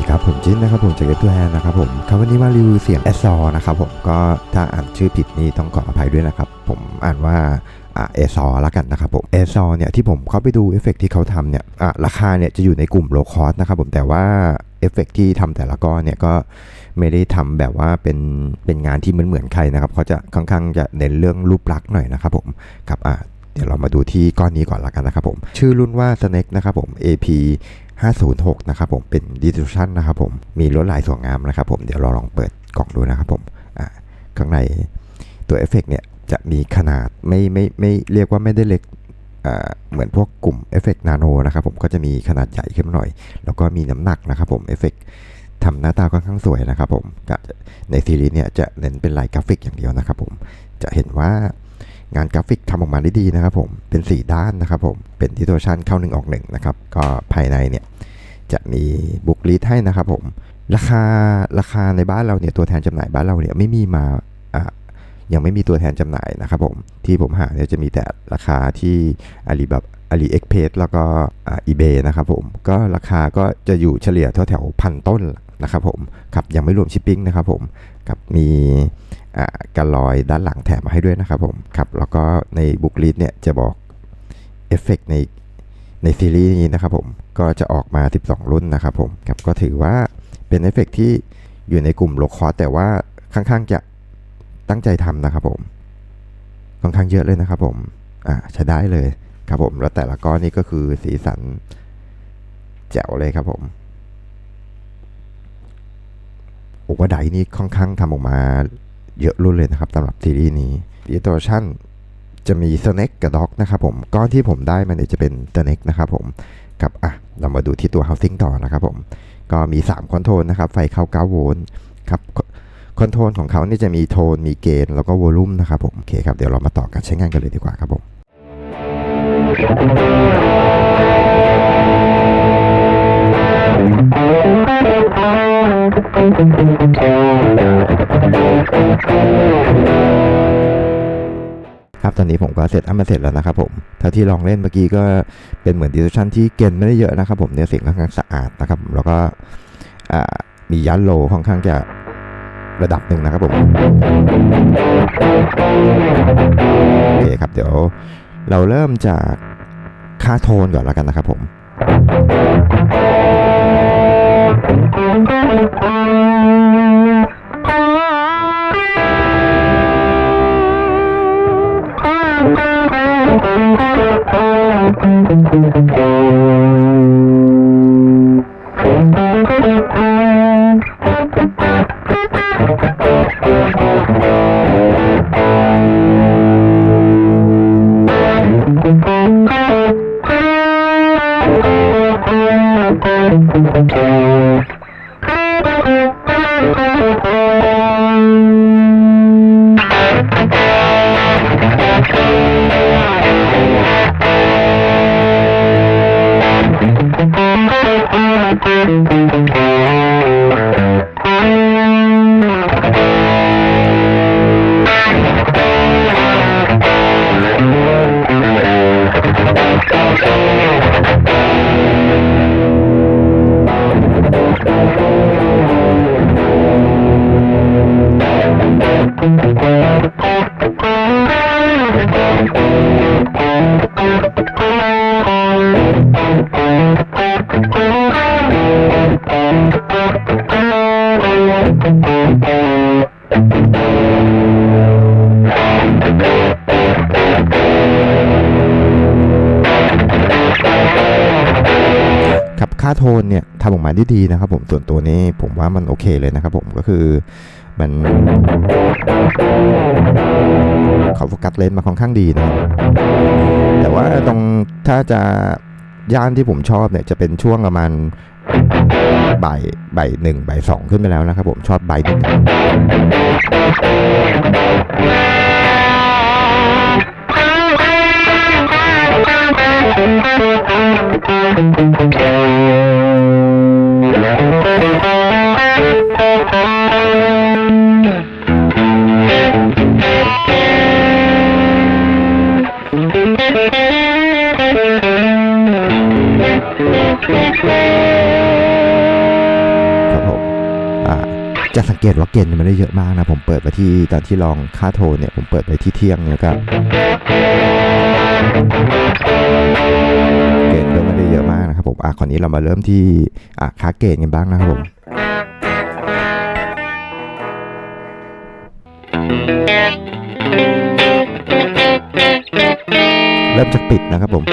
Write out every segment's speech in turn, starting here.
ดีครับผมจิ้นนะครับผมจากเก็บตัวแฮนนะครับผมครับวันนี้มารีวิวเสียงแอสซอนะครับผมก็ถ้าอ่านชื่อผิดนี่ต้องขออภัยด้วยนะครับ ผมอ่านว่าอ่าเอซอละกันนะครับผมเอซอเนี่ยที่ผมเข้าไปดูเอฟเฟกต์ที่เขาทำเนี่ยราคาเนี่ยจะอยู่ในกลุ่มโลคอสนะครับผมแต่ว่าเอฟเฟกต์ที่ทำแต่ละก้อนเนี่ยก็ไม่ได้ทำแบบว่าเป็นเป็นงานที่เหมือนเหมือนใครนะครับเขาจะค่อนข้างจะเน้นเรื่องรูปลักษณ์หน่อยนะครับผมครับอะเดี๋ยวเรามาดูที่ก้อนนี้ก่อนละกันนะครับผม ชื่อรุ่นว่า Snake นะครับผม AP 506 นะครับผม เป็นดิจิทัลนะครับผม มีลวดลายสวยงามนะครับผม เดี๋ยวเราลองเปิดกล่องดูนะครับผม อ่า ข้างในตัวเอฟเฟกเนี่ยจะมีขนาดไม่ไม่ไม่เรียกว่าไม่ได้เล็กเหมือนพวกกลุ่มเอฟเฟกนาโนนะครับผมก็จะมีขนาดใหญ่ขึ้นหน่อย แล้วก็มีน้ำหนักนะครับผมเอฟเฟกทำหน้าตาค่อนข้างสวยนะครับผมในซีรีส์เนี่ยจะเน้นเป็นลายกราฟิกอย่างเดียวนะครับผมจะเห็นว่า งานกราฟิกทำออกมาได้ดีนะครับผม เป็นสีด้านนะครับผม เป็นดิจิทัลเข้าหนึ่งออกหนึ่งนะครับ ก็ภายในเนี่ยจะมีบุกลีดให้นะครับผม ราคาราคาในบ้านเราเนี่ยตัวแทนจำหน่ายบ้านเราเนี่ยไม่มีมาอะยังไม่มีตัวแทนจำหน่ายนะครับผม ที่ผมหาเนี่ยจะมีแต่ราคาที่อาลีแบบอาลีเอ็กเพสแล้วก็อ่าอีเบนะครับผม ก็ราคาก็จะอยู่เฉลี่ยแถวแถวพันต้น นะครับผมครับยังไม่รวมชิปปิ้งนะครับผมกับมีกันลอยด้านหลังแถมมาให้ด้วยนะครับผมครับแล้วก็ในบุกลีดเนี่ยจะบอกเอฟเฟกในในซีรีส์นี้นะครับผมก็จะออกมา 12 รุ่นนะครับผมครับก็ถือว่าเป็นเอฟเฟกต์ที่อยู่ในกลุ่มโลคอสแต่ว่าค่อนข้างจะตั้งใจทำนะครับผมค่อนข้างเยอะเลยนะครับผมอ่าใช้ได้เลยครับผมแล้วแต่ละก้อนนี่ก็คือสีสันแจ๋วเลยครับผม โอ้ว่าไดนี่ค่อนข้างทำออกมาเยอะรุ่นเลยนะครับสำหรับซีรีส์นี้ดิจิตอลชั่นจะมี Snake กับ Dog นะครับผมก้อนที่ผมได้มันเนี่ยจะเป็น Snake นะครับผมกับอะเรามาดูที่ตัว Housing ต่อนะครับผมก็มี3คอนโทรลนะครับไฟเข้า 9 โวลต์ครับคอนโทรลของเขาเนี่ยจะมีโทนมีเกณฑ์แล้วก็วอลลุ่มนะครับผมโอเคครับเดี๋ยวเรามาต่อการใช้งานกันเลยดีกว่าครับผม ครับตอนนี้ผมก็เสร็จอัพมาเสร็จแล้วนะครับผมเท่าที่ลองเล่นเมื่อกี้ก็เป็นเหมือนดิสชันที่เกณฑ์ไม่ได้เยอะนะครับผมเนื้อเสียงค่อนข้างสะอาดนะครับแล้วก็มียันโลค่อนข้างจะระดับหนึ่งนะครับผมโอเคครับเดี๋ยวเราเริ่มจากค่าโทนก่อนแล้วกันนะครับผม Thank you. ครั ค่าโทนเนี่ยทำออกมาได้ดีนะครับผมส่วนตัวนี้ผมว่ามันโอเคเลยนะครับผมก็คือมันเขาโฟกัสเลนส์มาค่อนข้างดีนะแต่ว่าตรงถ้าจะย่านที่ผมชอบเนี่ยจะเป็นช่วงประมาณบ่ายบ่ายหนึ่งบ่ายสองขึ้นไปแล้วนะครับผมชอบบ่ายหนึ่ง Thank you. จะสังเกตว่าเกณฑ์มันได้เยอะมากนะ ผมเปิดไปที่ตอนที่ลองค่าโทรเนี่ย ผมเปิดไปที่เที่ยงนี่ยก็ ผมอะคราวนี้เรามาเริ่มที่อะค่าเกณฑ์กันบ้างนะครับผมเริ่มจากปิดนะครับผม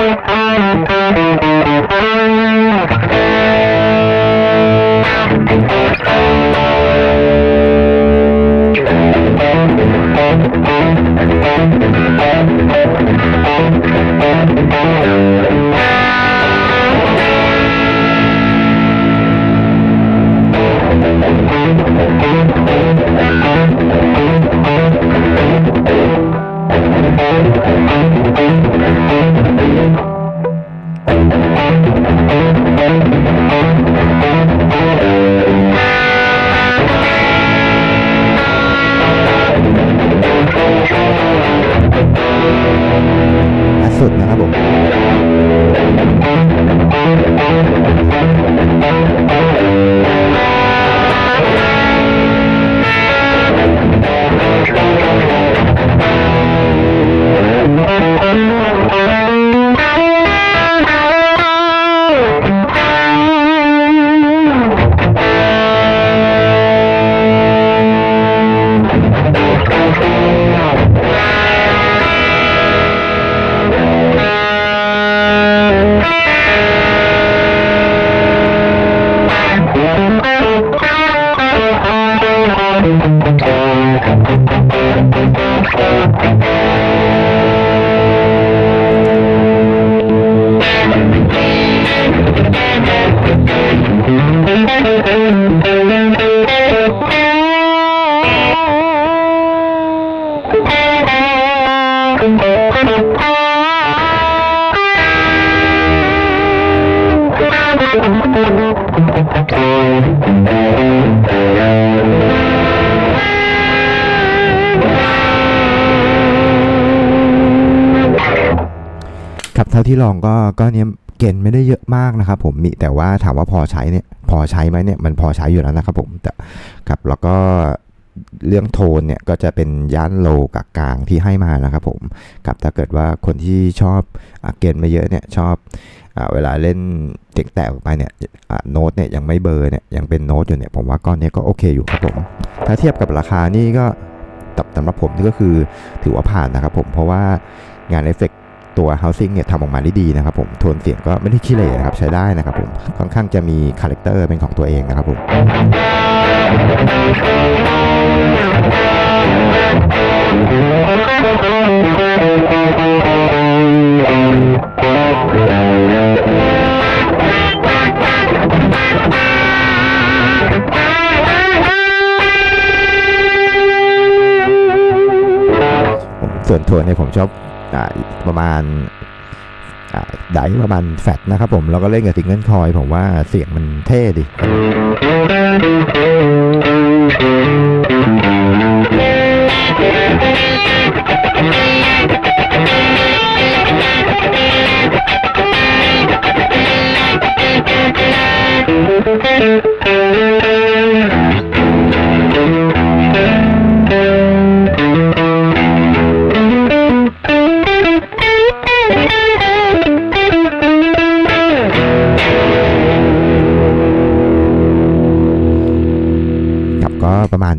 I'm สุดนะครับผม ครับเท่าที่ลองก็ก็เนี้ยเกณฑ์ไม่ได้เยอะมากนะครับผมมีแต่ว่าถามว่าพอใช้เนี่ยพอใช้ไหมเนี่ยมันพอใช้อยู่แล้วนะครับผมแต่ครับแล้วก็เรื่องโทนเนี่ยก็จะเป็นย่านโลกับกลางที่ให้มานะครับผมครับถ้าเกิดว่าคนที่ชอบอเกณฑ์ไม่เยอะเนี่ยชอบ เวลาเล่นเด็กแตกออกไปเนี่ยโน้ตเนี่ยยังไม่เบอร์เนี่ยยังเป็นโน้ตอยู่เนี่ยผมว่าก้อนเนี้ยก็โอเคอยู่ครับผมถ้าเทียบกับราคานี่ก็สำหรับผมนี่ก็คือถือว่าผ่านนะครับผมเพราะว่างานเอฟเฟกตัว housing เนี่ยทำออกมาได้ดีนะครับผมโทนเสียงก็ไม่ได้ขี้เหร่นะครับใช้ได้นะครับผมค่อนข้างจะมีคาแรคเตอร์เป็นของตัวเองนะครับผมผม ส่วนโทนเนี่ยผมชอบอาประมาณอ่าไดประมาณแฟตนะครับผม แล้วก็เล่นกับซิงเกิลคอย ผมว่าเสียงมันเท่ดิ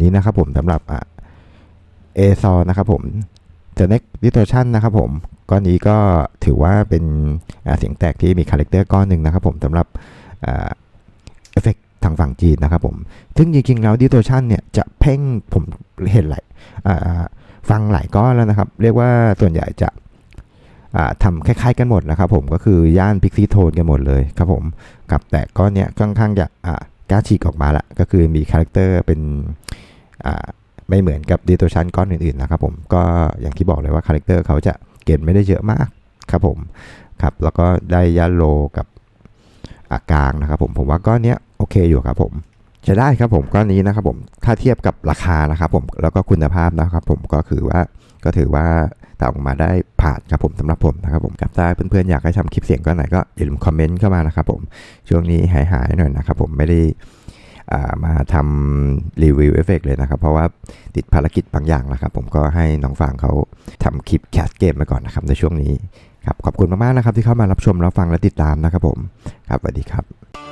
นี้นะครับผมสำหรับเอซอนะครับผม The Next Distortion นะครับผมก้อนนี้ก็ถือว่าเป็นเสียงแตกที่มีคาแรคเตอร์ก้อนหนึ่งนะครับผมสำหรับเอฟเฟกทางฝั่งจีนนะครับผม ซึ่งจริงๆแล้ว Distortion เนี่ยจะเพ่งผมเห็นหลายฟังหลายก้อนแล้วนะครับ เรียกว่าส่วนใหญ่จะทำคล้ายๆกันหมดนะครับผมก็คือย่านพิกซี่โทนกันหมดเลยครับผมกับแต่ก้อนเนี้ยค่อนข้างจะอ่ากล้าฉีกออกมาละก็คือมีคาแรคเตอร์เป็น ไม่เหมือนกับ Distortion ก้อนอื่นๆนะครับผมก็อย่างที่บอกเลยว่าคาแรคเตอร์เขาจะเก็บไม่ได้เยอะมากครับผมครับแล้วก็ได้ยาโลกับอากางนะครับผมผมว่าก้อนนี้โอเคอยู่ครับผมใช้ได้ครับผมก้อนนี้นะครับผมถ้าเทียบกับราคานะครับผมแล้วก็คุณภาพนะครับผมก็คือว่าก็ถือว่าทำออกมาได้ผ่านครับผมสำหรับผมนะครับผมกับถ้าเพื่อนๆอยากให้ทำคลิปเสียงก้อนไหนก็อย่าลืมคอมเมนต์เข้ามานะครับผมช่วงนี้หายหายๆหน่อยนะครับผมไม่ได้ มาทำรีวิวเอฟเฟกเลยนะครับ เพราะว่าติดภารกิจบางอย่างนะครับ ผมก็ให้น้องฟางเขาทำคลิปแคสเกมมาก่อนนะครับในช่วงนี้ครับขอบคุณมากๆนะครับที่เข้ามารับชมรับฟังและติดตามนะครับผมครับสวัสดีครับ